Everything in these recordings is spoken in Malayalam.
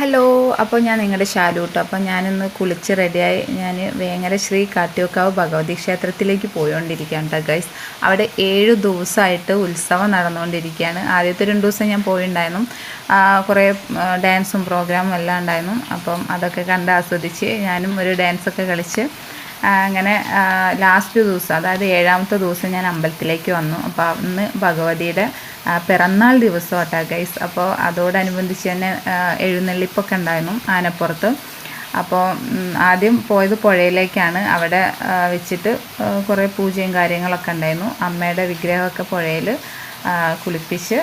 ഹലോ അപ്പോൾ ഞാൻ നിങ്ങളുടെ ശാലു കേട്ടോ അപ്പോൾ ഞാനിന്ന് കുളിച്ച് റെഡിയായി. ഞാൻ വേങ്ങര ശ്രീ കാട്ടിയോക്കാവ് ഭഗവതി ക്ഷേത്രത്തിലേക്ക് പോയോണ്ടിരിക്കുകയാണ് കേട്ടോ ഗൈസ് അവിടെ ഏഴ് ദിവസമായിട്ട് ഉത്സവം നടന്നുകൊണ്ടിരിക്കുകയാണ് ആദ്യത്തെ രണ്ട് ദിവസം ഞാൻ പോയിണ്ടായിരുന്നു. കുറേ ഡാൻസും പ്രോഗ്രാമും എല്ലാം ഉണ്ടായിരുന്നു. അപ്പം അതൊക്കെ കണ്ട് ആസ്വദിച്ച് ഞാനും ഒരു ഡാൻസൊക്കെ കളിച്ച് അങ്ങനെ ലാസ്റ്റ് ദിവസം അതായത് ഏഴാമത്തെ ദിവസം ഞാൻ അമ്പലത്തിലേക്ക് വന്നു. അപ്പോൾ അന്ന് ഭഗവതിയുടെ പിറന്നാൾ ദിവസം കേട്ടോ ഗൈസ് അപ്പോൾ അതോടനുബന്ധിച്ച് തന്നെ എഴുന്നള്ളിപ്പൊക്കെ ഉണ്ടായിരുന്നു ആനപ്പുറത്ത്. അപ്പോൾ ആദ്യം പോയത് പുഴയിലേക്കാണ്. അവിടെ വെച്ചിട്ട് കുറേ പൂജയും കാര്യങ്ങളൊക്കെ ഉണ്ടായിരുന്നു. അമ്മയുടെ വിഗ്രഹമൊക്കെ പുഴയിൽ കുളിപ്പിച്ച്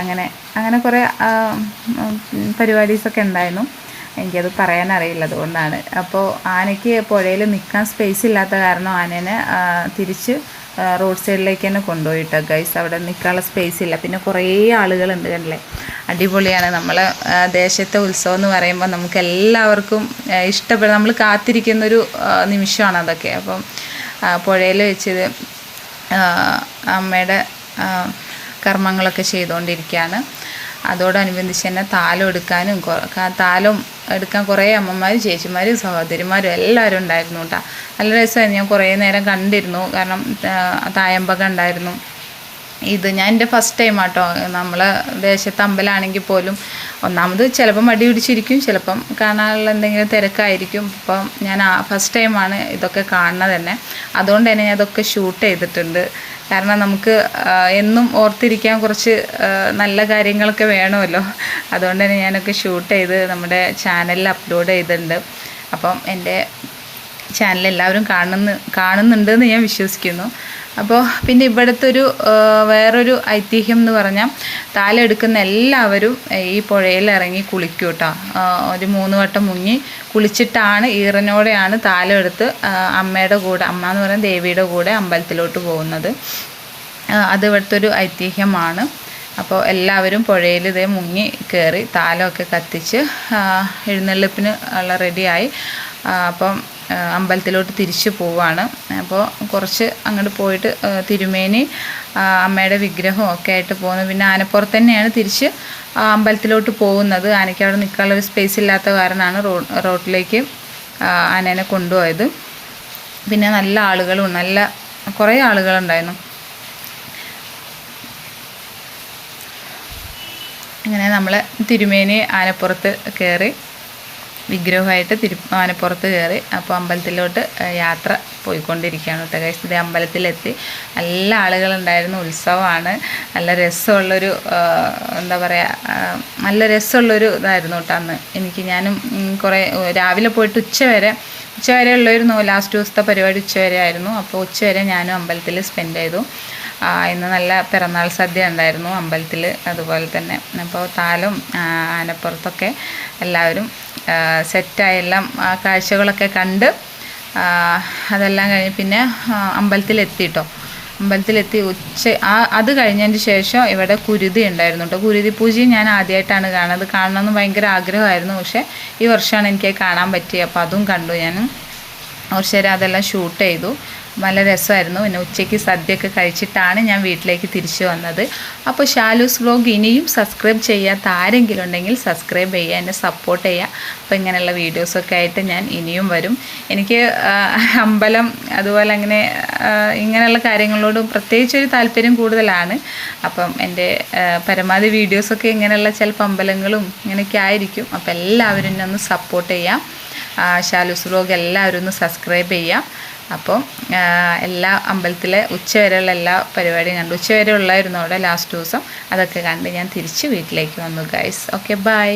അങ്ങനെ അങ്ങനെ കുറേ പരിപാടീസൊക്കെ ഉണ്ടായിരുന്നു. എനിക്കത് പറയാൻ അറിയില്ല അതുകൊണ്ടാണ്. അപ്പോൾ ആനയ്ക്ക് പുഴയിൽ നിൽക്കാൻ സ്പേസ് ഇല്ലാത്ത കാരണം ആനേനെ തിരിച്ച് റോഡ് സൈഡിലേക്ക് തന്നെ കൊണ്ടുപോയിട്ടോ. ഗൈസ് അവിടെ നിൽക്കാനുള്ള സ്പേസ് ഇല്ല. പിന്നെ കുറേ ആളുകളുണ്ട് കണ്ടില്ലേ? അടിപൊളിയാണ്. നമ്മൾ ദേശത്തെ ഉത്സവം എന്ന് പറയുമ്പോൾ നമുക്ക് എല്ലാവർക്കും ഇഷ്ടപ്പെടും നമ്മൾ കാത്തിരിക്കുന്നൊരു നിമിഷമാണ് അതൊക്കെ. അപ്പം പുഴയിൽ വെച്ചത് അമ്മയുടെ കർമ്മങ്ങളൊക്കെ ചെയ്തുകൊണ്ടിരിക്കുകയാണ്. അതോടനുബന്ധിച്ച് തന്നെ താലം എടുക്കാനും താലം എടുക്കാൻ കുറേ അമ്മമാരും ചേച്ചിമാരും സഹോദരിമാരും എല്ലാവരും ഉണ്ടായിരുന്നു കേട്ടോ. നല്ല രസമായിരുന്നു. ഞാൻ കുറേ നേരം കണ്ടിരുന്നു. കാരണം തായമ്പക ഉണ്ടായിരുന്നു. ഇത് ഞാൻ എന്റെ ഫസ്റ്റ് ടൈം ആട്ടോ. നമ്മൾ ദേശത്ത് അമ്പലമാണെങ്കിൽ പോലും ഒന്നാമത് ചിലപ്പം മടി പിടിച്ചിരിക്കും. ചിലപ്പം കാണാനുള്ള എന്തെങ്കിലും തിരക്കായിരിക്കും. അപ്പം ഞാൻ ഫസ്റ്റ് ടൈമാണ് ഇതൊക്കെ കാണുന്നത് തന്നെ. അതുകൊണ്ട് തന്നെ ഞാൻ ഇതൊക്കെ ഷൂട്ട് ചെയ്തിട്ടുണ്ട്. കാരണം നമുക്ക് എന്നും ഓർത്തിരിക്കാൻ കുറച്ച് നല്ല കാര്യങ്ങളൊക്കെ വേണമല്ലോ. അതുകൊണ്ട് തന്നെ ഞാനൊക്കെ ഷൂട്ട് ചെയ്ത് നമ്മുടെ ചാനലിൽ അപ്ലോഡ് ചെയ്തിട്ടുണ്ട്. അപ്പം എന്റെ ചാനൽ എല്ലാവരും കാണുന്നു കാണുന്നുണ്ടെന്ന് ഞാൻ വിശ്വസിക്കുന്നു. അപ്പോൾ പിന്നെ ഇവിടുത്തെ ഒരു വേറൊരു ഐതിഹ്യം എന്ന് പറഞ്ഞാൽ താലെടുക്കുന്ന എല്ലാവരും ഈ പുഴയിൽ ഇറങ്ങി കുളിക്കും കേട്ടോ ഒരു മൂന്ന് വട്ടം മുങ്ങി കുളിച്ചിട്ടാണ് ഈറനോടെയാണ് താലെടുത്ത് അമ്മയുടെ കൂടെ അമ്മ എന്ന് പറയുന്നത് ദേവിയുടെ കൂടെ അമ്പലത്തിലോട്ട് പോകുന്നത്. അത് ഇവിടുത്തെ ഒരു ഐതിഹ്യമാണ്. അപ്പോൾ എല്ലാവരും പുഴയിൽ ഇതേ മുങ്ങി കയറി താലമൊക്കെ കത്തിച്ച് എഴുന്നള്ളിപ്പിന് ഉള്ള റെഡിയായി അപ്പം അമ്പലത്തിലോട്ട് തിരിച്ചു പോവാണ്. അപ്പോൾ കുറച്ച് അങ്ങോട്ട് പോയിട്ട് തിരുമേനി അമ്മയുടെ വിഗ്രഹവും ഒക്കെ ആയിട്ട് പോകുന്നു. പിന്നെ ആനപ്പുറത്ത് തന്നെയാണ് തിരിച്ച് അമ്പലത്തിലോട്ട് പോകുന്നത്. ആനയ്ക്ക് അവിടെ നിൽക്കാനുള്ള ഒരു സ്പേസ് ഇല്ലാത്ത കാരണമാണ് റോട്ടിലേക്ക് ആനേനെ കൊണ്ടുപോയത്. പിന്നെ നല്ല ആളുകളും നല്ല കുറേ ആളുകളുണ്ടായിരുന്നു. അങ്ങനെ നമ്മൾ തിരുമേനി ആനപ്പുറത്ത് കയറി വിഗ്രഹമായിട്ട് തിരു ആനപ്പുറത്ത് കയറി അപ്പോൾ അമ്പലത്തിലോട്ട് യാത്ര പോയിക്കൊണ്ടിരിക്കുകയാണ് കേട്ടോ ഇത് അമ്പലത്തിലെത്തി. നല്ല ആളുകളുണ്ടായിരുന്നു. ഉത്സവമാണ്. നല്ല രസമുള്ളൊരു എന്താ പറയുക നല്ല രസമുള്ളൊരു ഇതായിരുന്നു കേട്ടോ അന്ന്. എനിക്ക് ഞാനും കുറേ രാവിലെ പോയിട്ട് ഉച്ച വരെ ഉച്ച വരെ ഉള്ളായിരുന്നു. ലാസ്റ്റ് ദിവസത്തെ പരിപാടി ഉച്ച വരെ ആയിരുന്നു. അപ്പോൾ ഉച്ച വരെ ഞാനും അമ്പലത്തിൽ സ്പെൻഡ് ചെയ്തു. ഇന്ന് നല്ല പിറന്നാൾ സദ്യ ഉണ്ടായിരുന്നു അമ്പലത്തിൽ അതുപോലെ തന്നെ. അപ്പോൾ താലും ആനപ്പുറത്തൊക്കെ എല്ലാവരും സെറ്റായി എല്ലാം ആ കാഴ്ചകളൊക്കെ കണ്ട് അതെല്ലാം കഴിഞ്ഞ് പിന്നെ ആ, അമ്പലത്തിലെത്തിട്ടോ. അമ്പലത്തിലെത്തി ഉച്ച ആ അത് കഴിഞ്ഞതിന് ശേഷം ഇവിടെ കുരുതി ഉണ്ടായിരുന്നു കേട്ടോ കുരുതി പൂജയും ഞാൻ ആദ്യമായിട്ടാണ് കാണുന്നത്. കാണണമെന്ന് ഭയങ്കര ആഗ്രഹമായിരുന്നു. പക്ഷേ ഈ വർഷമാണ് എനിക്ക് കാണാൻ പറ്റിയത് അപ്പോൾ അതും കണ്ടു ഞാൻ നേരം അതെല്ലാം ഷൂട്ട് ചെയ്തു. നല്ല രസമായിരുന്നു. പിന്നെ ഉച്ചയ്ക്ക് സദ്യയൊക്കെ കഴിച്ചിട്ടാണ് ഞാൻ വീട്ടിലേക്ക് തിരിച്ചു വന്നത്. അപ്പോൾ ഷാലൂസ് വ്ലോഗ് ഇനിയും സബ്സ്ക്രൈബ് ചെയ്യാത്ത ആരെങ്കിലും ഉണ്ടെങ്കിൽ സബ്സ്ക്രൈബ് ചെയ്യുക എന്നെ സപ്പോർട്ട് ചെയ്യുക. അപ്പോൾ ഇങ്ങനെയുള്ള വീഡിയോസൊക്കെ ആയിട്ട് ഞാൻ ഇനിയും വരും. എനിക്ക് അമ്പലം അതുപോലെ അങ്ങനെ ഇങ്ങനെയുള്ള കാര്യങ്ങളോട് പ്രത്യേകിച്ചൊരു താല്പര്യം കൂടുതലാണ്. അപ്പം എന്റെ പരമാവധി വീഡിയോസൊക്കെ ഇങ്ങനെയുള്ള ചിലപ്പോൾ അമ്പലങ്ങളും ഇങ്ങനെയൊക്കെ ആയിരിക്കും. അപ്പോൾ എല്ലാവരും എന്നെ ഒന്ന് സപ്പോർട്ട് ചെയ്യാം. ഷാലൂസ് വ്ലോഗ് എല്ലാവരും ഒന്ന് സബ്സ്ക്രൈബ് ചെയ്യാം. അപ്പോൾ എല്ലാ അമ്പലത്തിലെ ഉച്ചവരെയുള്ള എല്ലാ പരിപാടിയും കണ്ടു ഉച്ചവരെ ഉള്ളായിരുന്നു അവിടെ ലാസ്റ്റ് ദിവസം അതൊക്കെ കണ്ട് ഞാൻ തിരിച്ച് വീട്ടിലേക്ക് വന്നു ഗൈസ് ഓക്കെ ബൈ